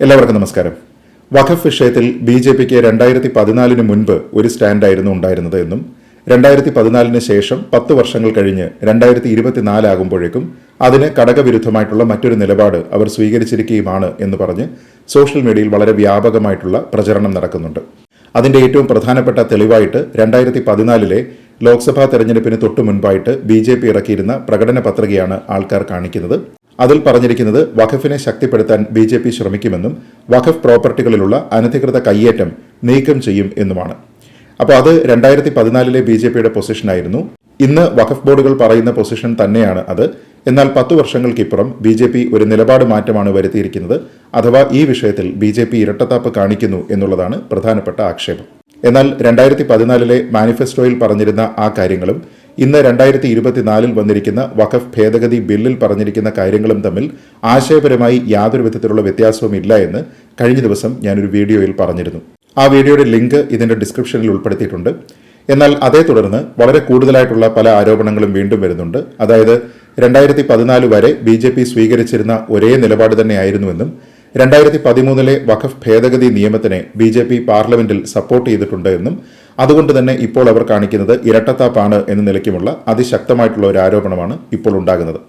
എല്ലാവർക്കും നമസ്കാരം. വഖഫ് വിഷയത്തിൽ ബി ജെ പിക്ക് രണ്ടായിരത്തി പതിനാലിന് മുൻപ് ഒരു സ്റ്റാൻഡായിരുന്നു ഉണ്ടായിരുന്നത് എന്നും രണ്ടായിരത്തി പതിനാലിന് ശേഷം പത്ത് വർഷങ്ങൾ കഴിഞ്ഞ് രണ്ടായിരത്തി ഇരുപത്തിനാലാകുമ്പോഴേക്കും അതിന് ഘടകവിരുദ്ധമായിട്ടുള്ള മറ്റൊരു നിലപാട് അവർ സ്വീകരിച്ചിരിക്കുകയുമാണ് എന്ന് പറഞ്ഞ് സോഷ്യൽ മീഡിയയിൽ വളരെ വ്യാപകമായിട്ടുള്ള പ്രചരണം നടക്കുന്നുണ്ട്. അതിന്റെ ഏറ്റവും പ്രധാനപ്പെട്ട തെളിവായിട്ട് രണ്ടായിരത്തി പതിനാലിലെ ലോക്സഭാ തെരഞ്ഞെടുപ്പിന് തൊട്ടു മുൻപായിട്ട് ബി ജെ പി ഇറക്കിയിരുന്ന പ്രകടന പത്രികയാണ് ആൾക്കാർ കാണിക്കുന്നത്. അതിൽ പറഞ്ഞിരിക്കുന്നത് വഖഫിനെ ശക്തിപ്പെടുത്താൻ ബി ജെ പി ശ്രമിക്കുമെന്നും വഖഫ് പ്രോപ്പർട്ടികളിലുള്ള അനധികൃത കയ്യേറ്റം നീക്കം ചെയ്യും എന്നുമാണ്. അപ്പോൾ അത് രണ്ടായിരത്തി പതിനാലിലെ ബി ജെ പിയുടെ പൊസിഷനായിരുന്നു. ഇന്ന് വഖഫ് ബോർഡുകൾ പറയുന്ന പൊസിഷൻ തന്നെയാണ് അത്. എന്നാൽ പത്തു വർഷങ്ങൾക്കിപ്പുറം ബി ജെ പി ഒരു നിലപാട് മാറ്റമാണ് വരുത്തിയിരിക്കുന്നത്. അഥവാ ഈ വിഷയത്തിൽ ബി ജെ പി ഇരട്ടത്താപ്പ് കാണിക്കുന്നു എന്നുള്ളതാണ് പ്രധാനപ്പെട്ട ആക്ഷേപം. എന്നാൽ രണ്ടായിരത്തി പതിനാലിലെ മാനിഫെസ്റ്റോയിൽ പറഞ്ഞിരുന്ന ആ കാര്യങ്ങളും ഇന്ന് രണ്ടായിരത്തി ഇരുപത്തിനാലിൽ വന്നിരിക്കുന്ന വഖഫ് ഭേദഗതി ബില്ലിൽ പറഞ്ഞിരിക്കുന്ന കാര്യങ്ങളും തമ്മിൽ ആശയപരമായി യാതൊരു വിധത്തിലുള്ള വ്യത്യാസവും ഇല്ല എന്ന് കഴിഞ്ഞ ദിവസം ഞാനൊരു വീഡിയോയിൽ പറഞ്ഞിരുന്നു. ആ വീഡിയോയുടെ ലിങ്ക് ഇതിന്റെ ഡിസ്ക്രിപ്ഷനിൽ ഉൾപ്പെടുത്തിയിട്ടുണ്ട്. എന്നാൽ അതേ തുടർന്ന് വളരെ കൂടുതലായിട്ടുള്ള പല ആരോപണങ്ങളും വീണ്ടും വരുന്നുണ്ട്. അതായത് രണ്ടായിരത്തി പതിനാല് വരെ ബി ജെ പി സ്വീകരിച്ചിരുന്ന ഒരേ നിലപാട് തന്നെയായിരുന്നുവെന്നും രണ്ടായിരത്തി പതിമൂന്നിലെ വഖഫ് ഭേദഗതി നിയമത്തിനെ ബി ജെ പി പാർലമെന്റിൽ സപ്പോർട്ട് ചെയ്തിട്ടുണ്ട് എന്നും അതുകൊണ്ട് തന്നെ ഇപ്പോൾ അവർ കാണിക്കുന്നത് ഇരട്ടത്താപ്പാണ് എന്ന നിലയ്ക്കുമുള്ള അതിശക്തമായിട്ടുള്ള ഒരു ആരോപണമാണ് ഇപ്പോൾ ഉണ്ടാകുന്നത്.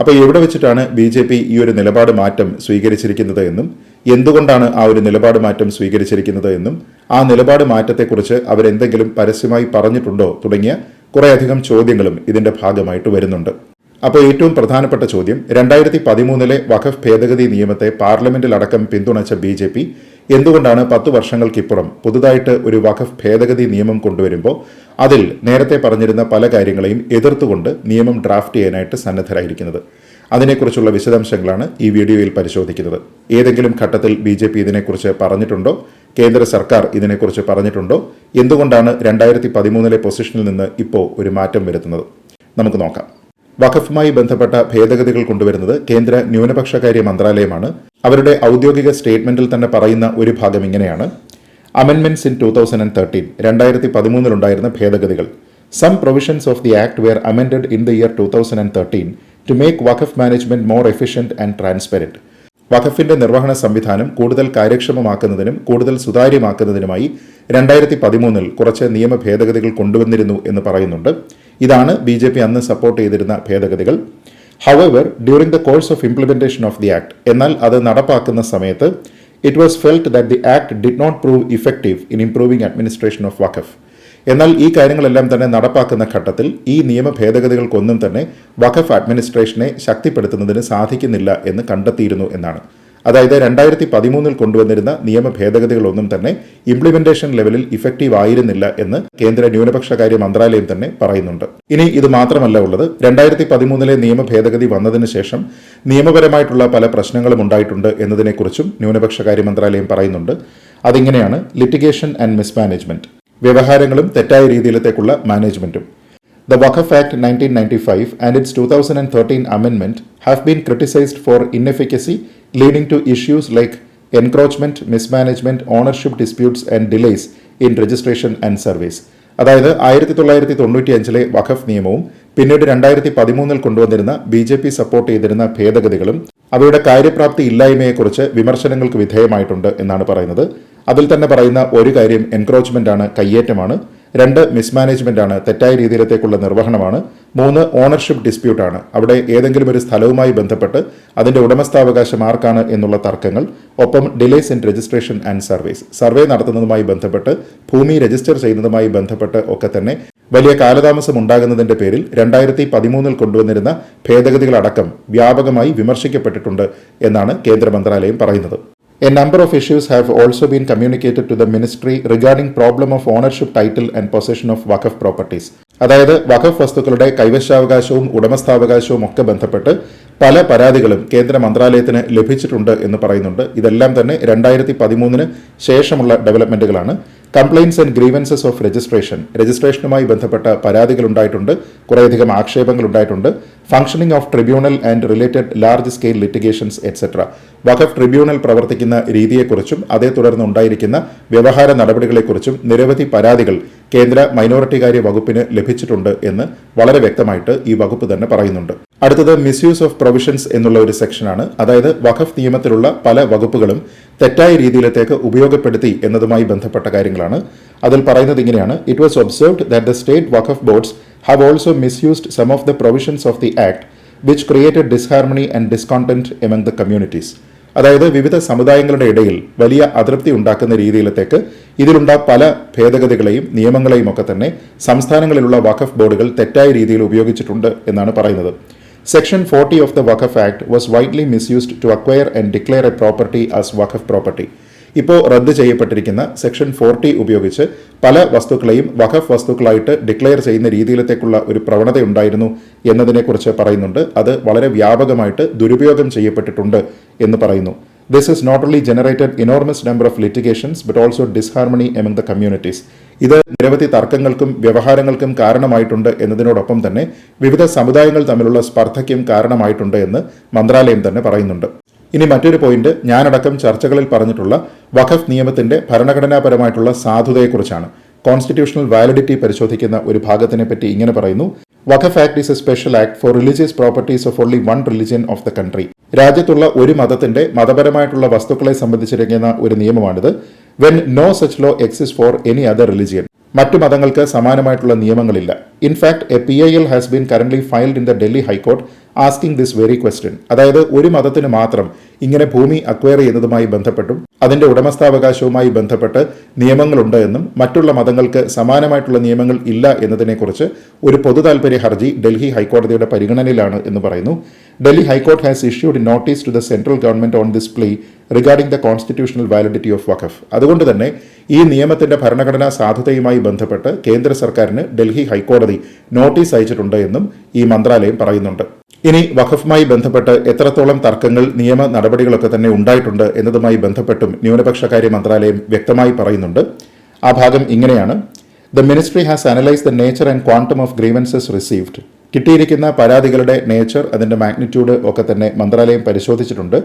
അപ്പോൾ എവിടെ വെച്ചിട്ടാണ് ബി ജെ പി ഈ ഒരു നിലപാട് മാറ്റം സ്വീകരിച്ചിരിക്കുന്നത് എന്നും എന്തുകൊണ്ടാണ് ആ ഒരു നിലപാട് മാറ്റം സ്വീകരിച്ചിരിക്കുന്നത് എന്നും ആ നിലപാട് മാറ്റത്തെക്കുറിച്ച് അവരെന്തെങ്കിലും പരസ്യമായി പറഞ്ഞിട്ടുണ്ടോ തുടങ്ങിയ കുറേയധികം ചോദ്യങ്ങളും ഇതിന്റെ ഭാഗമായിട്ട് വരുന്നുണ്ട്. അപ്പോൾ ഏറ്റവും പ്രധാനപ്പെട്ട ചോദ്യം രണ്ടായിരത്തി പതിമൂന്നിലെ വഖഫ് ഭേദഗതി നിയമത്തെ പാർലമെന്റിലടക്കം പിന്തുണച്ച ബി ജെ പി എന്തുകൊണ്ടാണ് പത്തു വർഷങ്ങൾക്കിപ്പുറം പുതുതായിട്ട് ഒരു വഖഫ് ഭേദഗതി നിയമം കൊണ്ടുവരുമ്പോൾ അതിൽ നേരത്തെ പറഞ്ഞിരുന്ന പല കാര്യങ്ങളെയും എതിർത്തുകൊണ്ട് നിയമം ഡ്രാഫ്റ്റ് ചെയ്യാനായിട്ട് സന്നദ്ധരായിരിക്കുന്നത്? അതിനെക്കുറിച്ചുള്ള വിശദാംശങ്ങളാണ് ഈ വീഡിയോയിൽ പരിശോധിക്കുന്നത്. ഏതെങ്കിലും ഘട്ടത്തിൽ ബി ജെ പി ഇതിനെക്കുറിച്ച് പറഞ്ഞിട്ടുണ്ടോ? കേന്ദ്ര സർക്കാർ ഇതിനെക്കുറിച്ച് പറഞ്ഞിട്ടുണ്ടോ? എന്തുകൊണ്ടാണ് രണ്ടായിരത്തി പതിമൂന്നിലെ പൊസിഷനിൽ നിന്ന് ഇപ്പോൾ ഒരു മാറ്റം വരുത്തുന്നത്? നമുക്ക് നോക്കാം. വഖഫുമായി ബന്ധപ്പെട്ട ഭേദഗതികൾ കൊണ്ടുവരുന്നത് കേന്ദ്ര ന്യൂനപക്ഷകാര്യ മന്ത്രാലയമാണ്. അവരുടെ ഔദ്യോഗിക സ്റ്റേറ്റ്മെന്റിൽ തന്നെ പറയുന്ന ഒരു ഭാഗം ഇങ്ങനെയാണ്. അമെൻമെന്റ്സ് in two thousand and thirteen രണ്ടായിരത്തി പതിമൂന്നിലുണ്ടായിരുന്ന ഭേദഗതികൾ. Some provisions of the act were amended in the year two thousand and thirteen to make Waqf management more efficient and transparent വഖഫിന്റെ നിർവഹണ സംവിധാനം കൂടുതൽ കാര്യക്ഷമമാക്കുന്നതിനും കൂടുതൽ സുതാര്യമാക്കുന്നതിനുമായി രണ്ടായിരത്തി പതിമൂന്നിൽ കുറച്ച് നിയമ ഭേദഗതികൾ കൊണ്ടുവന്നിരുന്നു എന്ന് പറയുന്നുണ്ട്. ഇതാണ് ബി ജെ പി അന്ന് സപ്പോർട്ട് ചെയ്തിരുന്ന ഭേദഗതികൾ. However during the course of implementation of the act എന്നാൽ അത് നടപ്പാക്കുന്ന സമയത്ത് it was felt that the act did not prove effective in improving administration of Waqf എന്നാൽ ഈ കാര്യങ്ങളെല്ലാം തന്നെ നടപ്പാക്കുന്ന ഘട്ടത്തിൽ ഈ നിയമ ഭേദഗതികൾക്കൊന്നും തന്നെ വഖഫ് അഡ്മിനിസ്ട്രേഷനെ ശക്തിപ്പെടുത്തുന്നതിന് സാധിക്കുന്നില്ല എന്ന് കണ്ടെത്തിയിരുന്നു എന്നാണ്. അതായത് രണ്ടായിരത്തി പതിമൂന്നിൽ കൊണ്ടുവന്നിരുന്ന നിയമ ഭേദഗതികളൊന്നും തന്നെ ഇംപ്ലിമെന്റേഷൻ ലെവലിൽ ഇഫക്റ്റീവ് ആയിരുന്നില്ല എന്ന് കേന്ദ്ര ന്യൂനപക്ഷകാര്യ മന്ത്രാലയം തന്നെ പറയുന്നുണ്ട്. ഇനി ഇത് മാത്രമല്ല ഉള്ളത്. രണ്ടായിരത്തി പതിമൂന്നിലെ നിയമ ഭേദഗതി വന്നതിന് ശേഷം നിയമപരമായിട്ടുള്ള പല പ്രശ്നങ്ങളും ഉണ്ടായിട്ടുണ്ട് എന്നതിനെക്കുറിച്ചും ന്യൂനപക്ഷകാര്യ മന്ത്രാലയം പറയുന്നുണ്ട്. അതിങ്ങനെയാണ് ലിറ്റിഗേഷൻ ആൻഡ് മിസ്മാനേജ്മെന്റ് വ്യവഹാരങ്ങളും തെറ്റായ രീതിയിലത്തേക്കുള്ള മാനേജ്മെന്റും The Waqf Act 1995 and its 2013 amendment have been criticized for inefficacy, leading to issues like encroachment, mismanagement, ownership disputes, and delays in registration and surveys. അതായത് ആയിരത്തി തൊള്ളായിരത്തി തൊണ്ണൂറ്റി അഞ്ചിലെ വഖഫ് നിയമവും പിന്നീട് രണ്ടായിരത്തി പതിമൂന്നിൽ കൊണ്ടുവന്നിരുന്ന ബി ജെ പി സപ്പോർട്ട് ചെയ്തിരുന്ന ഭേദഗതികളും അവയുടെ കാര്യപ്രാപ്തി ഇല്ലായ്മയെക്കുറിച്ച് വിമർശനങ്ങൾക്ക് വിധേയമായിട്ടുണ്ട് എന്നാണ് പറയുന്നത് അതിൽ തന്നെ പറയുന്ന ഒരു കാര്യം എൻക്രോച്ച്മെന്റ് ആണ് കയ്യേറ്റമാണ് രണ്ട് മിസ്മാനേജ്മെന്റ് ആണ് തെറ്റായ രീതിയിലത്തേക്കുള്ള നിർവഹണമാണ്. മൂന്ന് ഓണർഷിപ്പ് ഡിസ്പ്യൂട്ട് ആണ്. അവിടെ ഏതെങ്കിലും ഒരു സ്ഥലവുമായി ബന്ധപ്പെട്ട് അതിന്റെ ഉടമസ്ഥാവകാശം ആർക്കാണ് എന്നുള്ള തർക്കങ്ങൾ. ഒപ്പം delays in registration and surveys survey നടത്തുന്നതുമായി ബന്ധപ്പെട്ട് ഭൂമി രജിസ്റ്റർ ചെയ്യുന്നതുമായി ബന്ധപ്പെട്ട് ഒക്കെ തന്നെ വലിയ കാലതാമസം ഉണ്ടാകുന്നതിന്റെ പേരിൽ രണ്ടായിരത്തി പതിമൂന്നിൽ കൊണ്ടുവന്നിരുന്ന ഭേദഗതികളടക്കം വ്യാപകമായി വിമർശിക്കപ്പെട്ടിട്ടുണ്ട് എന്നാണ് കേന്ദ്ര മന്ത്രാലയം പറയുന്നത്. A number of issues have also been communicated to the ministry regarding problem of ownership title and possession of Waqf properties. അതായത് വഖഫ് വസ്തുക്കളുടെ കൈവശാവകാശവും ഉടമസ്ഥാവകാശവും ഒക്കെ ബന്ധപ്പെട്ട് പല പരാതികളും കേന്ദ്ര മന്ത്രാലയത്തിന് ലഭിച്ചിട്ടുണ്ട് എന്ന് പറയുന്നുണ്ട്. ഇതെല്ലാം തന്നെ രണ്ടായിരത്തി പതിമൂന്നിന് ശേഷമുള്ള ഡെവലപ്മെന്റുകളാണ്. Complaints and grievances of registration. രജിസ്ട്രേഷനുമായി ബന്ധപ്പെട്ട പരാതികൾ ഉണ്ടായിട്ടുണ്ട്. കുറേയധികം ആക്ഷേപങ്ങൾ ഉണ്ടായിട്ടുണ്ട്. Functioning of tribunal and related large scale litigations et cetera Waqf tribunal പ്രവർത്തിക്കുന്ന രീതിയെക്കുറിച്ചും അതേ തുടർന്ന് ഉണ്ടായിരിക്കുന്ന വ്യവഹാര നടപടികളെക്കുറിച്ചും നിരവധി പരാതികൾ കേന്ദ്ര മൈനോറിറ്റി കാര്യ വകുപ്പിന് ലഭിച്ചിട്ടുണ്ട് എന്ന് വളരെ വ്യക്തമായിട്ട് ഈ വകുപ്പ് തന്നെ പറയുന്നുണ്ട്. അടുത്തത് മിസ്യൂസ് ഓഫ് പ്രൊവിഷൻസ് എന്നുള്ള ഒരു സെക്ഷനാണ് അതായത് വഖഫ് നിയമത്തിലുള്ള പല വകുപ്പുകളും തെറ്റായ രീതിയിലത്തേക്ക് ഉപയോഗപ്പെടുത്തി എന്നതുമായി ബന്ധപ്പെട്ട കാര്യങ്ങളാണ്. അതിൽ പറയുന്നത് ഇങ്ങനെയാണ്. It was observed that the state Waqf boards have also misused some of the provisions of the act which created disharmony and discontent among the communities അതായത് വിവിധ സമുദായങ്ങളുടെ ഇടയിൽ വലിയ അതൃപ്തി ഉണ്ടാക്കുന്ന രീതിയിലത്തേക്ക് ഇതിലുണ്ട പല ഭേദഗതികളെയും നിയമങ്ങളെയും ഒക്കെ തന്നെ സംസ്ഥാനങ്ങളിലുള്ള വഖഫ് ബോർഡുകൾ തെറ്റായ രീതിയിൽ ഉപയോഗിച്ചിട്ടുണ്ട് എന്നാണ് പറയുന്നത്. Section forty of the Waqf act was widely misused to acquire and declare a property as Waqf property ഇപ്പോൾ റദ്ദ് ചെയ്യപ്പെട്ടിരിക്കുന്ന സെക്ഷൻ ഫോർട്ടി ഉപയോഗിച്ച് പല വസ്തുക്കളെയും വഖഫ് വസ്തുക്കളായിട്ട് ഡിക്ലെയർ ചെയ്യുന്ന രീതിയിലത്തേക്കുള്ള ഒരു പ്രവണതയുണ്ടായിരുന്നു എന്നതിനെക്കുറിച്ച് പറയുന്നുണ്ട്. അത് വളരെ വ്യാപകമായിട്ട് ദുരുപയോഗം ചെയ്യപ്പെട്ടിട്ടുണ്ട് എന്ന് പറയുന്നു. This is not only generated enormous number of litigations but also disharmony among the communities ഇത് നിരവധി തർക്കങ്ങൾക്കും വ്യവഹാരങ്ങൾക്കും കാരണമായിട്ടുണ്ട് എന്നതിനോടൊപ്പം തന്നെ വിവിധ സമുദായങ്ങൾ തമ്മിലുള്ള സ്പർദ്ധയ്ക്കും കാരണമായിട്ടുണ്ട് എന്ന് മന്ത്രാലയം തന്നെ പറയുന്നുണ്ട്. ഇനി മറ്റൊരു പോയിന്റ് ഞാനടക്കം ചർച്ചകളിൽ പറഞ്ഞിട്ടുള്ള വഖഫ് നിയമത്തിന്റെ ഭരണഘടനാപരമായിട്ടുള്ള സാധുതയെക്കുറിച്ചാണ്. കോൺസ്റ്റിറ്റ്യൂഷണൽ വാലിഡിറ്റി പരിശോധിക്കുന്ന ഒരു ഭാഗത്തിനെ പറ്റി ഇങ്ങനെ പറയുന്നു. Waqf act is a special act for religious properties of only one religion of the country. രാജ്യത്തുള്ള ഒരു മതത്തിന്റെ മതപരമായിട്ടുള്ള വസ്തുക്കളെ സംബന്ധിച്ചിരിക്കുന്ന ഒരു നിയമമാണിത്. When no such law exist for any other religion മറ്റു മതങ്ങൾക്ക് സമാനമായിട്ടുള്ള നിയമങ്ങളില്ല. In fact A P I L has been current filed in the Delhi high court asking this very question അതായത് ഒരു മതത്തിന് മാത്രം ഇങ്ങനെ ഭൂമി അക്വയർ ചെയ്യുന്നതുമായി ബന്ധപ്പെട്ടും അതിന്റെ ഉടമസ്ഥാവകാശവുമായി ബന്ധപ്പെട്ട് നിയമങ്ങളുണ്ട് എന്നും മറ്റുള്ള മതങ്ങൾക്ക് സമാനമായിട്ടുള്ള നിയമങ്ങൾ ഇല്ല എന്നതിനെക്കുറിച്ച് ഒരു പൊതു താൽപര്യ ഹർജി ഡൽഹി ഹൈക്കോടതിയുടെ പരിഗണനയിലാണ് എന്ന് പറയുന്നു. Delhi high court has issued notice to the central government on this plea regarding the constitutional validity of Waqf. അതുകൊണ്ട് തന്നെ ഈ നിയമത്തിന്റെ ഭരണഘടനാ സാധുതയുമായി ബന്ധപ്പെട്ട് കേന്ദ്ര സർക്കാരിന് ഡൽഹി ഹൈക്കോടതി നോട്ടീസ് അയച്ചിട്ടുണ്ട് എന്നും ഈ മന്ത്രാലയം പറയുന്നുണ്ട്. ഇനി വഖഫുമായി ബന്ധപ്പെട്ട് എത്രത്തോളം തർക്കങ്ങൾ നിയമ നടപടികളൊക്കെ തന്നെ ഉണ്ടായിട്ടുണ്ട് എന്നതുമായി ബന്ധപ്പെട്ടും ന്യൂനപക്ഷകാര്യ മന്ത്രാലയം വ്യക്തമായി പറയുന്നുണ്ട്. ആ ഭാഗം ഇങ്ങനെയാണ്. The ministry has analyse the nature and quantum of grievances received കിട്ടിയിരിക്കുന്ന പരാതികളുടെ നേച്ചർ അതിന്റെ മാഗ്നിറ്റ്യൂഡ് ഒക്കെ തന്നെ മന്ത്രാലയം പരിശോധിച്ചിട്ടുണ്ട്.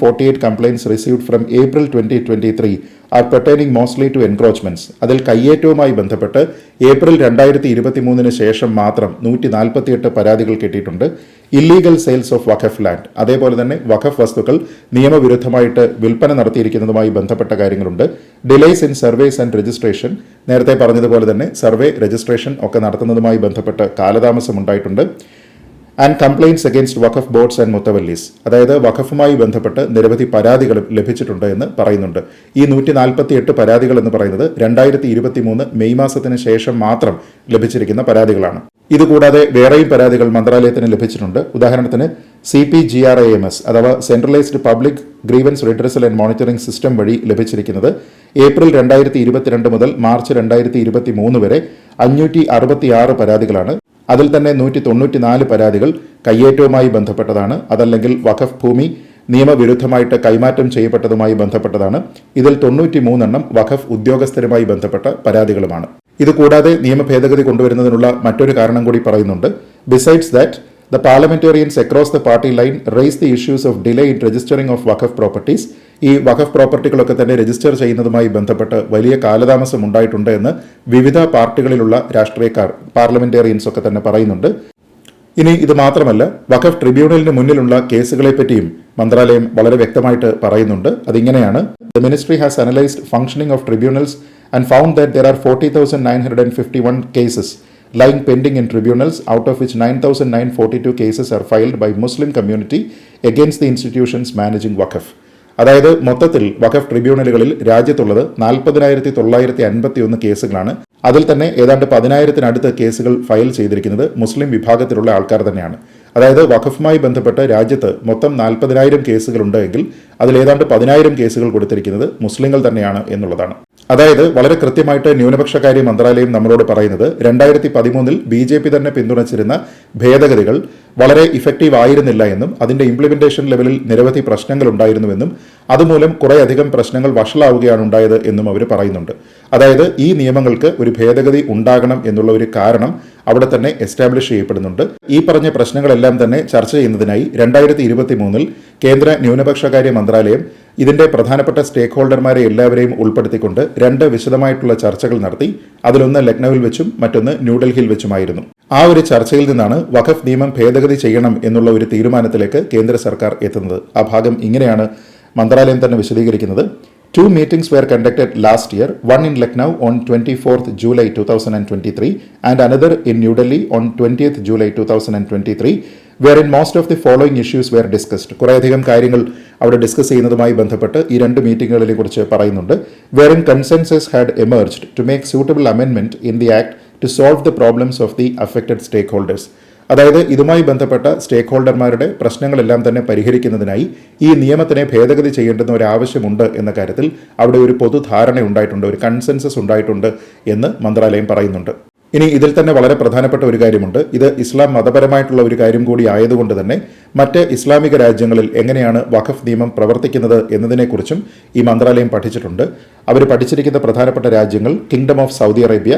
Forty eight complaints received from April twenty twenty three are pertaining mostly to encroachments അതിൽ കയ്യേറ്റവുമായി ബന്ധപ്പെട്ട് ഏപ്രിൽ രണ്ടായിരത്തി ഇരുപത്തി മൂന്നിന് ശേഷം മാത്രം നൂറ്റി നാൽപ്പത്തിയെട്ട് പരാതികൾ കിട്ടിയിട്ടുണ്ട്. Illegal sales of Waqf land അതേപോലെ തന്നെ വഖഫ് വസ്തുക്കൾ നിയമവിരുദ്ധമായിട്ട് വിൽപ്പന നടത്തിയിരിക്കുന്നതുമായി ബന്ധപ്പെട്ട കാര്യങ്ങളുണ്ട്. Delays in surveys and registration നേരത്തെ പറഞ്ഞതുപോലെ തന്നെ സർവേ രജിസ്ട്രേഷൻ ഒക്കെ നടത്തുന്നതുമായി ബന്ധപ്പെട്ട് കാലതാമസം ഉണ്ടായിട്ടുണ്ട് and complaints against Waqf boards and mutawallis. അതായത് വഖഫുമായി ബന്ധപ്പെട്ട് നിരവധി പരാതികൾ ലഭിച്ചിട്ടുണ്ട് എന്ന് പറയുന്നുണ്ട്. ഈ നൂറ്റി നാൽപ്പത്തി എട്ട് പരാതികൾ എന്ന് പറയുന്നത് രണ്ടായിരത്തി ഇരുപത്തി മൂന്ന് മെയ് മാസത്തിന് ശേഷം മാത്രം ലഭിച്ചിരിക്കുന്ന പരാതികളാണ്. ഇതുകൂടാതെ വേറെയും പരാതികൾ മന്ത്രാലയത്തിന് ലഭിച്ചിട്ടുണ്ട്. ഉദാഹരണത്തിന് C P G R I M S അഥവാ centralised public grievance redressal and monitoring system വഴി ലഭിച്ചിരിക്കുന്നത് ഏപ്രിൽ രണ്ടായിരത്തി ഇരുപത്തിരണ്ട് മുതൽ മാർച്ച് രണ്ടായിരത്തി ഇരുപത്തി മൂന്ന് വരെ അഞ്ഞൂറ്റി അറുപത്തി ആറ് പരാതികളാണ് അതിൽ തന്നെ നൂറ്റി തൊണ്ണൂറ്റിനാല് പരാതികൾ കയ്യേറ്റവുമായി ബന്ധപ്പെട്ടതാണ്. അതല്ലെങ്കിൽ വഖഫ് ഭൂമി നിയമവിരുദ്ധമായിട്ട് കൈമാറ്റം ചെയ്യപ്പെട്ടതുമായി ബന്ധപ്പെട്ടതാണ്. ഇതിൽ തൊണ്ണൂറ്റി മൂന്നെണ്ണം വഖഫ് ഉദ്യോഗസ്ഥരുമായി ബന്ധപ്പെട്ട പരാതികളുമാണ്. ഇതുകൂടാതെ നിയമ ഭേദഗതി കൊണ്ടുവരുന്നതിനുള്ള മറ്റൊരു കാരണം കൂടി പറയുന്നുണ്ട്. Besides that the parliamentarians across the party line raised the issues of delay in registering of Waqf properties ഈ വഖഫ് പ്രോപ്പർട്ടികളൊക്കെ തന്നെ രജിസ്റ്റർ ചെയ്യുന്നതുമായി ബന്ധപ്പെട്ട് വലിയ കാലതാമസം ഉണ്ടായിട്ടുണ്ട് എന്ന് വിവിധ പാർട്ടികളിലുള്ള രാഷ്ട്രീയക്കാർ പാർലമെന്റേറിയൻസ് ഒക്കെ തന്നെ പറയുന്നുണ്ട് ഇനി ഇത് മാത്രമല്ല വഖഫ് ട്രിബ്യൂണലിന് മുന്നിലുള്ള കേസുകളെ പറ്റിയും മന്ത്രാലയം വളരെ വ്യക്തമായിട്ട് പറയുന്നുണ്ട് അതിങ്ങനെയാണ് the ministry has analysed functioning of tribunals and found that there are forty thousand nine hundred and fifty one cases lying pending in tribunals, out of which 9,942 cases are filed by Muslim community against the institutions managing Waqf. അതായത് മൊത്തത്തിൽ വഖഫ് ട്രിബ്യൂണലുകളിൽ രാജ്യത്തുള്ളത് നാൽപ്പതിനായിരത്തി തൊള്ളായിരത്തി അൻപത്തി ഒന്ന് കേസുകളാണ്. അതിൽ തന്നെ ഏതാണ്ട് പതിനായിരത്തിനടുത്ത് കേസുകൾ ഫയൽ ചെയ്തിരിക്കുന്നത് മുസ്ലിം വിഭാഗത്തിലുള്ള ആൾക്കാർ തന്നെയാണ്. അതായത് വഖഫുമായി ബന്ധപ്പെട്ട് രാജ്യത്ത് മൊത്തം നാൽപ്പതിനായിരം കേസുകളുണ്ടെങ്കിൽ അതിൽ ഏതാണ്ട് പതിനായിരം കേസുകൾ കൊടുത്തിരിക്കുന്നത് മുസ്ലിങ്ങൾ തന്നെയാണ് എന്നുള്ളതാണ്. അതായത് വളരെ കൃത്യമായിട്ട് ന്യൂനപക്ഷകാര്യ മന്ത്രാലയം നമ്മളോട് പറയുന്നത് രണ്ടായിരത്തി പതിമൂന്നിൽ ബി ജെ പി തന്നെ പിന്തുണച്ചിരുന്ന ഭേദഗതികൾ വളരെ ഇഫക്റ്റീവ് ആയിരുന്നില്ല എന്നും അതിന്റെ ഇംപ്ലിമെന്റേഷൻ ലെവലിൽ നിരവധി പ്രശ്നങ്ങൾ ഉണ്ടായിരുന്നുവെന്നും അതുമൂലം കുറേയധികം പ്രശ്നങ്ങൾ വഷളാവുകയാണ് ഉണ്ടായത് എന്നും അവർ പറയുന്നുണ്ട്. അതായത് ഈ നിയമങ്ങൾക്ക് ഒരു ഭേദഗതി ഉണ്ടാകണം എന്നുള്ള ഒരു കാരണം അവിടെ തന്നെ എസ്റ്റാബ്ലിഷ് ചെയ്യപ്പെടുന്നുണ്ട്. ഈ പറഞ്ഞ പ്രശ്നങ്ങളെല്ലാം തന്നെ ചർച്ച ചെയ്യുന്നതിനായി രണ്ടായിരത്തി ഇരുപത്തി മൂന്നിൽ കേന്ദ്ര ന്യൂനപക്ഷകാര്യ മന്ത്രാലയം ഇതിന്റെ പ്രധാനപ്പെട്ട സ്റ്റേക്ക് ഹോൾഡർമാരെ എല്ലാവരെയും ഉൾപ്പെടുത്തിക്കൊണ്ട് രണ്ട് വിശദമായിട്ടുള്ള ചർച്ചകൾ നടത്തി അതിലൊന്ന് ലക്നൌവിൽ വെച്ചും മറ്റൊന്ന് ന്യൂഡൽഹിയിൽ വെച്ചുമായിരുന്നു. ആ ഒരു ചർച്ചയിൽ നിന്നാണ് വഖഫ് നിയമം ഭേദഗതി ചെയ്യണം എന്നുള്ള ഒരു തീരുമാനത്തിലേക്ക് കേന്ദ്ര സർക്കാർ എത്തുന്നത്. ആ ഭാഗം ഇങ്ങനെയാണ് മന്ത്രാലയം തന്നെ വിശദീകരിക്കുന്നത്. Two meetings were conducted last year, one in Lucknow on 24th July 2023 and another in New Delhi on 20th July 2023, wherein most of the following issues were discussed കുറേയധികം കാര്യങ്ങൾ അവിടെ ഡിസ്കസ് ചെയ്യുന്നതുമായി ബന്ധപ്പെട്ട് ഈ രണ്ട് മീറ്റിംഗുകളെ കുറിച്ച് പറയുന്നുണ്ട്. Wherein consensus had emerged to make suitable അമെൻമെന്റ് in the act to solve the problems of the affected stakeholders അതായത് ഇതുമായി ബന്ധപ്പെട്ട സ്റ്റേക്ക് ഹോൾഡർമാരുടെ പ്രശ്നങ്ങളെല്ലാം തന്നെ പരിഹരിക്കുന്നതിനായി ഈ നിയമത്തിനെ ഭേദഗതി ചെയ്യേണ്ടുന്ന ഒരു ആവശ്യമുണ്ട് എന്ന കാര്യത്തിൽ അവിടെ ഒരു പൊതുധാരണ ഉണ്ടായിട്ടുണ്ട് ഒരു കൺസെൻസസ് ഉണ്ടായിട്ടുണ്ട് എന്ന് മന്ത്രാലയം പറയുന്നുണ്ട്. ഇനി ഇതിൽ തന്നെ വളരെ പ്രധാനപ്പെട്ട ഒരു കാര്യമുണ്ട്. ഇത് ഇസ്ലാം മതപരമായിട്ടുള്ള ഒരു കാര്യം കൂടി ആയതുകൊണ്ട് തന്നെ മറ്റ് ഇസ്ലാമിക രാജ്യങ്ങളിൽ എങ്ങനെയാണ് വഖഫ് നിയമം പ്രവർത്തിക്കുന്നത് എന്നതിനെക്കുറിച്ചും ഈ മന്ത്രാലയം പഠിച്ചിട്ടുണ്ട്. അവർ പഠിച്ചിരിക്കുന്ന പ്രധാനപ്പെട്ട രാജ്യങ്ങൾ kingdom of Saudi Arabia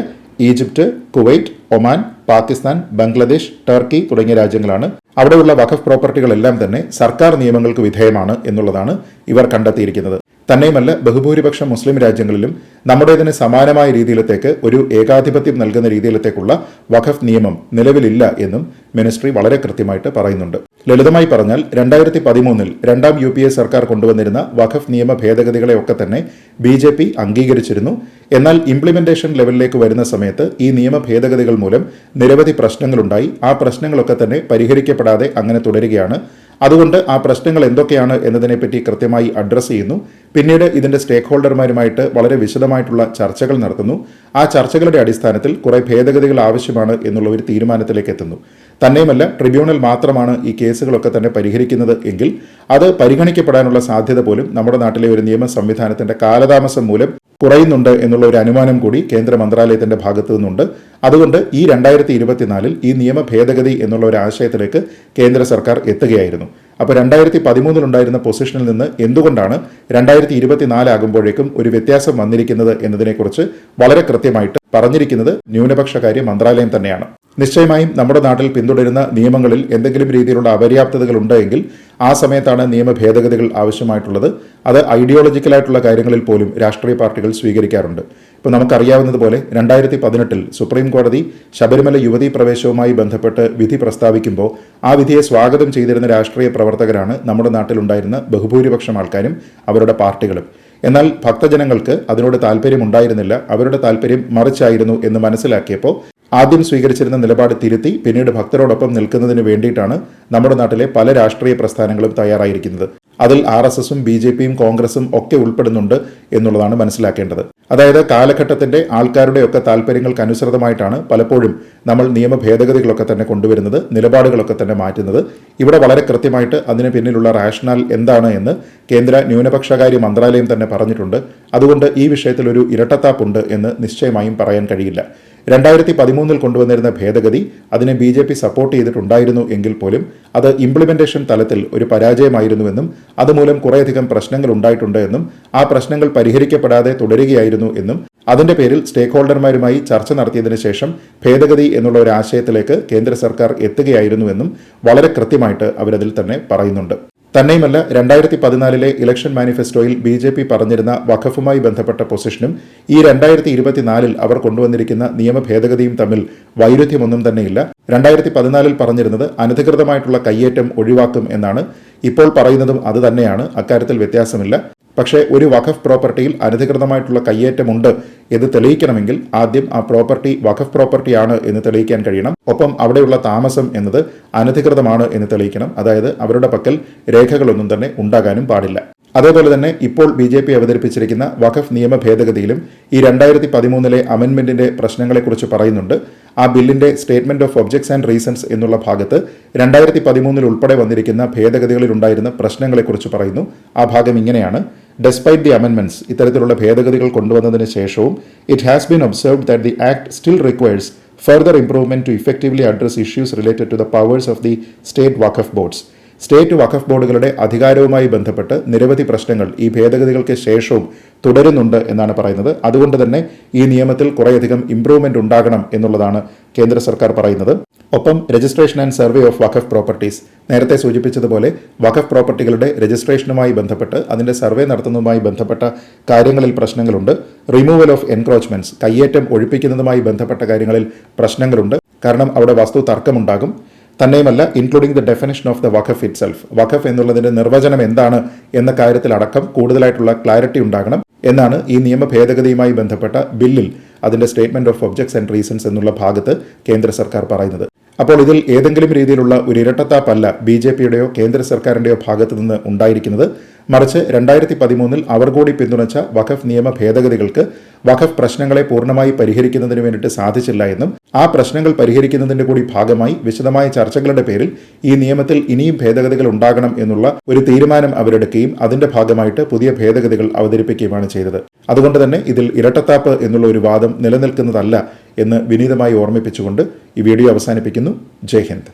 Egypt Kuwait Oman Pakistan Bangladesh Turkey തുടങ്ങിയ രാജ്യങ്ങളാണ്. അവിടെയുള്ള വഖഫ് പ്രോപ്പർട്ടികളെല്ലാം തന്നെ സർക്കാർ നിയമങ്ങൾക്ക് വിധേയമാണ് എന്നുള്ളതാണ് ഇവർ കണ്ടെത്തിയിരിക്കുന്നത്. തന്നെയുമല്ല ബഹുഭൂരിപക്ഷം മുസ്ലിം രാജ്യങ്ങളിലും നമ്മുടേതിന് സമാനമായ രീതിയിലത്തേക്ക് ഒരു ഏകാധിപത്യം നൽകുന്ന രീതിയിലത്തേക്കുള്ള വഖഫ് നിയമം നിലവിലില്ല എന്നും മിനിസ്ട്രി വളരെ കൃത്യമായിട്ട് പറയുന്നുണ്ട്. ലളിതമായി പറഞ്ഞാൽ രണ്ടായിരത്തി പതിമൂന്നിൽ രണ്ടാം യു പി എ സർക്കാർ കൊണ്ടുവന്നിരുന്ന വഖഫ് നിയമ ഭേദഗതികളെ ഒക്കെ തന്നെ ബി ജെ പി അംഗീകരിച്ചിരുന്നു. എന്നാൽ ഇംപ്ലിമെന്റേഷൻ ലെവലിലേക്ക് വരുന്ന സമയത്ത് ഈ നിയമ ഭേദഗതികൾ മൂലം നിരവധി പ്രശ്നങ്ങളുണ്ടായി. ആ പ്രശ്നങ്ങളൊക്കെ തന്നെ പരിഹരിക്കപ്പെടാതെ അങ്ങനെ തുടരുകയാണ്. അതുകൊണ്ട് ആ പ്രശ്നങ്ങൾ എന്തൊക്കെയാണ് എന്നതിനെപ്പറ്റി കൃത്യമായി അഡ്രസ്സ് ചെയ്യുന്നു. പിന്നീട് ഇതിന്റെ സ്റ്റേക്ക് ഹോൾഡർമാരുമായിട്ട് വളരെ വിശദമായിട്ടുള്ള ചർച്ചകൾ നടത്തുന്നു. ആ ചർച്ചകളുടെ അടിസ്ഥാനത്തിൽ കുറെ ഭേദഗതികൾ ആവശ്യമാണ് എന്നുള്ള ഒരു തീരുമാനത്തിലേക്ക് എത്തുന്നു. തന്നെയുമല്ല ട്രിബ്യൂണൽ മാത്രമാണ് ഈ കേസുകളൊക്കെ തന്നെ പരിഹരിക്കുന്നത് എങ്കിൽ അത് പരിഗണിക്കപ്പെടാനുള്ള സാധ്യത പോലും നമ്മുടെ നാട്ടിലെ ഒരു നിയമ സംവിധാനത്തിന്റെ കാലതാമസം മൂലം കുറയുന്നുണ്ട് എന്നുള്ള ഒരു അനുമാനം കൂടി കേന്ദ്ര മന്ത്രാലയത്തിന്റെ ഭാഗത്തു നിന്നുണ്ട്. അതുകൊണ്ട് ഈ രണ്ടായിരത്തി ഇരുപത്തിനാലിൽ ഈ നിയമ ഭേദഗതി എന്നുള്ള ഒരു ആശയത്തിലേക്ക് കേന്ദ്ര സർക്കാർ എത്തുകയായിരുന്നു. അപ്പോൾ രണ്ടായിരത്തി പതിമൂന്നിലുണ്ടായിരുന്ന പൊസിഷനിൽ നിന്ന് എന്തുകൊണ്ടാണ് രണ്ടായിരത്തി ഇരുപത്തിനാലാകുമ്പോഴേക്കും ഒരു വ്യത്യാസം വന്നിരിക്കുന്നത് എന്നതിനെക്കുറിച്ച് വളരെ കൃത്യമായിട്ട് പറഞ്ഞിരിക്കുന്നത് ന്യൂനപക്ഷകാര്യ മന്ത്രാലയം തന്നെയാണ്. നിശ്ചയമായും നമ്മുടെ നാട്ടിൽ പിന്തുടരുന്ന നിയമങ്ങളിൽ എന്തെങ്കിലും രീതിയിലുള്ള അപര്യാപ്തതകൾ ഉണ്ടെങ്കിൽ ആ സമയത്താണ് നിയമ ഭേദഗതികൾ ആവശ്യമായിട്ടുള്ളത്. അത് ഐഡിയോളജിക്കലായിട്ടുള്ള കാര്യങ്ങളിൽ പോലും രാഷ്ട്രീയ പാർട്ടികൾ സ്വീകരിക്കാറുണ്ട്. ഇപ്പോൾ നമുക്കറിയാവുന്നതുപോലെ രണ്ടായിരത്തി പതിനെട്ടിൽ സുപ്രീം കോടതി ശബരിമല യുവതീ പ്രവേശവുമായി ബന്ധപ്പെട്ട് വിധി പ്രസ്താവിക്കുമ്പോൾ ആ വിധിയെ സ്വാഗതം ചെയ്തിരുന്ന രാഷ്ട്രീയ പ്രവർത്തകരാണ് നമ്മുടെ നാട്ടിലുണ്ടായിരുന്ന ബഹുഭൂരിപക്ഷം ആൾക്കാരും അവരുടെ പാർട്ടികളും. എന്നാൽ ഭക്തജനങ്ങൾക്ക് അതിനോട് താല്പര്യമുണ്ടായിരുന്നില്ല. അവരുടെ താല്പര്യം മറിച്ചായിരുന്നു എന്ന് മനസ്സിലാക്കിയപ്പോൾ ആദ്യം സ്വീകരിച്ചിരുന്ന നിലപാട് തിരുത്തി പിന്നീട് ഭക്തരോടൊപ്പം നിൽക്കുന്നതിന് വേണ്ടിയിട്ടാണ് നമ്മുടെ നാട്ടിലെ പല രാഷ്ട്രീയ പ്രസ്ഥാനങ്ങളും തയ്യാറായിരിക്കുന്നത്. അതിൽ ആർ എസ് എസും ബി ജെ പിയും കോൺഗ്രസും ഒക്കെ ഉൾപ്പെടുന്നുണ്ട് എന്നുള്ളതാണ് മനസ്സിലാക്കേണ്ടത്. അതായത് കാലഘട്ടത്തിന്റെ ആൾക്കാരുടെ ഒക്കെ താല്പര്യങ്ങൾക്ക് അനുസൃതമായിട്ടാണ് പലപ്പോഴും നമ്മൾ നിയമ ഭേദഗതികളൊക്കെ തന്നെ കൊണ്ടുവരുന്നത് നിലപാടുകളൊക്കെ തന്നെ മാറ്റുന്നത്. ഇവിടെ വളരെ കൃത്യമായിട്ട് അതിന് പിന്നിലുള്ള റാഷണൽ എന്താണ് എന്ന് കേന്ദ്ര ന്യൂനപക്ഷകാര്യ മന്ത്രാലയം തന്നെ പറഞ്ഞിട്ടുണ്ട്. അതുകൊണ്ട് ഈ വിഷയത്തിൽ ഒരു ഇരട്ടത്താപ്പുണ്ട് എന്ന് നിശ്ചയമായും പറയാൻ കഴിയില്ല. രണ്ടായിരത്തി പതിമൂന്നിൽ കൊണ്ടുവന്നിരുന്ന ഭേദഗതി അതിനെ ബി ജെ പി സപ്പോർട്ട് ചെയ്തിട്ടുണ്ടായിരുന്നു എങ്കിൽ പോലും അത് ഇംപ്ലിമെന്റേഷൻ തലത്തിൽ ഒരു പരാജയമായിരുന്നുവെന്നും അതുമൂലം കുറേയധികം പ്രശ്നങ്ങൾ ഉണ്ടായിട്ടുണ്ട് എന്നും ആ പ്രശ്നങ്ങൾ പരിഹരിക്കപ്പെടാതെ തുടരുകയായിരുന്നു എന്നും അതിന്റെ പേരിൽ സ്റ്റേക്ക് ഹോൾഡർമാരുമായി ചർച്ച നടത്തിയതിനു ശേഷം ഭേദഗതി എന്നുള്ള ഒരു ആശയത്തിലേക്ക് കേന്ദ്ര സർക്കാർ എത്തുകയായിരുന്നുവെന്നും വളരെ കൃത്യമായിട്ട് അവരതിൽ തന്നെ പറയുന്നുണ്ട്. തന്നെയുമല്ല രണ്ടായിരത്തി പതിനാലിലെ ഇലക്ഷൻ മാനിഫെസ്റ്റോയിൽ ബി ജെ പി പറഞ്ഞിരുന്ന വഖഫുമായി ബന്ധപ്പെട്ട പൊസിഷനും ഈ രണ്ടായിരത്തി ഇരുപത്തിനാലിൽ അവർ കൊണ്ടുവന്നിരിക്കുന്ന നിയമ ഭേദഗതിയും തമ്മിൽ വൈരുദ്ധ്യമൊന്നും തന്നെയില്ല. രണ്ടായിരത്തി പതിനാലിൽ പറഞ്ഞിരുന്നത് അനധികൃതമായിട്ടുള്ള കയ്യേറ്റം ഒഴിവാക്കും എന്നാണ്. ഇപ്പോൾ പറയുന്നതും അത് തന്നെയാണ്. അക്കാര്യത്തിൽ വ്യത്യാസമില്ല. പക്ഷേ ഒരു വഖഫ് പ്രോപ്പർട്ടിയിൽ അനധികൃതമായിട്ടുള്ള കയ്യേറ്റമുണ്ട് എന്ന് തെളിയിക്കണമെങ്കിൽ ആദ്യം ആ പ്രോപ്പർട്ടി വഖഫ് പ്രോപ്പർട്ടിയാണ് എന്ന് തെളിയിക്കാൻ കഴിയണം. ഒപ്പം അവിടെയുള്ള താമസം എന്നത് അനധികൃതമാണ് എന്ന് തെളിയിക്കണം. അതായത് അവരുടെ പക്കൽ രേഖകളൊന്നും തന്നെ ഉണ്ടാകാനും പാടില്ല. അതേപോലെ തന്നെ ഇപ്പോൾ ബി ജെ പി അവതരിപ്പിച്ചിരിക്കുന്ന വഖഫ് നിയമ ഭേദഗതിയിലും ഈ രണ്ടായിരത്തി പതിമൂന്നിലെ അമെൻമെന്റിന്റെ പ്രശ്നങ്ങളെക്കുറിച്ച് പറയുന്നുണ്ട്. ആ ബില്ലിന്റെ statement of objects and reasons എന്നുള്ള ഭാഗത്ത് രണ്ടായിരത്തി പതിമൂന്നിൽ ഉൾപ്പെടെ വന്നിരിക്കുന്ന ഭേദഗതികളിലുണ്ടായിരുന്ന പ്രശ്നങ്ങളെക്കുറിച്ച് പറയുന്നു. ആ ഭാഗം ഇങ്ങനെയാണ്. ഡെസ്പൈറ്റ് ദി അമെൻമെന്റ്സ് ഇത്തരത്തിലുള്ള ഭേദഗതികൾ കൊണ്ടുവന്നതിന് ശേഷവും it has been observed that the act still requires further improvement to effectively address issues related to the powers of the state Waqf boards state Waqf ബോർഡുകളുടെ അധികാരവുമായി ബന്ധപ്പെട്ട് നിരവധി പ്രശ്നങ്ങൾ ഈ ഭേദഗതികൾക്ക് ശേഷവും തുടരുന്നുണ്ട് എന്നാണ് പറയുന്നത്. അതുകൊണ്ട് തന്നെ ഈ നിയമത്തിൽ കുറേയധികം ഇംപ്രൂവ്മെന്റ് ഉണ്ടാകണം എന്നുള്ളതാണ് കേന്ദ്ര സർക്കാർ പറയുന്നത്. ഒപ്പം registration and survey of Waqf properties നേരത്തെ സൂചിപ്പിച്ചതുപോലെ വഖഫ് പ്രോപ്പർട്ടികളുടെ രജിസ്ട്രേഷനുമായി ബന്ധപ്പെട്ട് അതിന്റെ സർവേ നടത്തുന്നതുമായി ബന്ധപ്പെട്ട കാര്യങ്ങളിൽ പ്രശ്നങ്ങളുണ്ട്. റിമൂവൽ ഓഫ് എൻക്രോച്ച്മെന്റ്സ് കയ്യേറ്റം ഒഴിപ്പിക്കുന്നതുമായി ബന്ധപ്പെട്ട കാര്യങ്ങളിൽ പ്രശ്നങ്ങളുണ്ട്. കാരണം അവിടെ വസ്തു തർക്കമുണ്ടാകും. തന്നെയുമല്ല including the definition of the Waqf itself വഖഫ് എന്നുള്ളതിന്റെ നിർവചനം എന്താണ് എന്ന കാര്യത്തിലടക്കം കൂടുതലായിട്ടുള്ള ക്ലാരിറ്റി ഉണ്ടാകണം എന്നാണ് ഈ നിയമ ഭേദഗതിയുമായി ബന്ധപ്പെട്ട ബില്ലിൽ അതിന്റെ statement of objects and reasons എന്നുള്ള ഭാഗത്ത് കേന്ദ്ര സർക്കാർ പറയുന്നത്. അപ്പോൾ ഇതിൽ ഏതെങ്കിലും രീതിയിലുള്ള ഒരു ഇരട്ടത്താപ്പല്ല ബി ജെ പിയുടെയോ കേന്ദ്ര സർക്കാരിന്റെയോ ഭാഗത്തു നിന്ന് ഉണ്ടായിരിക്കുന്നത്. മറിച്ച് രണ്ടായിരത്തി പതിമൂന്നിൽ അവർ കൂടി പിന്തുണച്ച വഖഫ് നിയമ ഭേദഗതികൾക്ക് വഖഫ് പ്രശ്നങ്ങളെ പൂർണമായി പരിഹരിക്കുന്നതിന് വേണ്ടിയിട്ട് സാധിച്ചില്ല എന്നും ആ പ്രശ്നങ്ങൾ പരിഹരിക്കുന്നതിന്റെ കൂടി ഭാഗമായി വിശദമായ ചർച്ചകളുടെ പേരിൽ ഈ നിയമത്തിൽ ഇനിയും ഭേദഗതികൾ ഉണ്ടാകണം എന്നുള്ള ഒരു തീരുമാനം അവരെടുക്കുകയും അതിന്റെ ഭാഗമായിട്ട് പുതിയ ഭേദഗതികൾ അവതരിപ്പിക്കുകയുമാണ് ചെയ്തത്. അതുകൊണ്ട് തന്നെ ഇതിൽ ഇരട്ടത്താപ്പ് എന്നുള്ള ഒരു വാദം നിലനിൽക്കുന്നതല്ല എന്ന് വിനീതമായി ഓർമ്മിപ്പിച്ചുകൊണ്ട് ഈ വീഡിയോ അവസാനിപ്പിക്കുന്നു. ജയ് ഹിന്ദ്.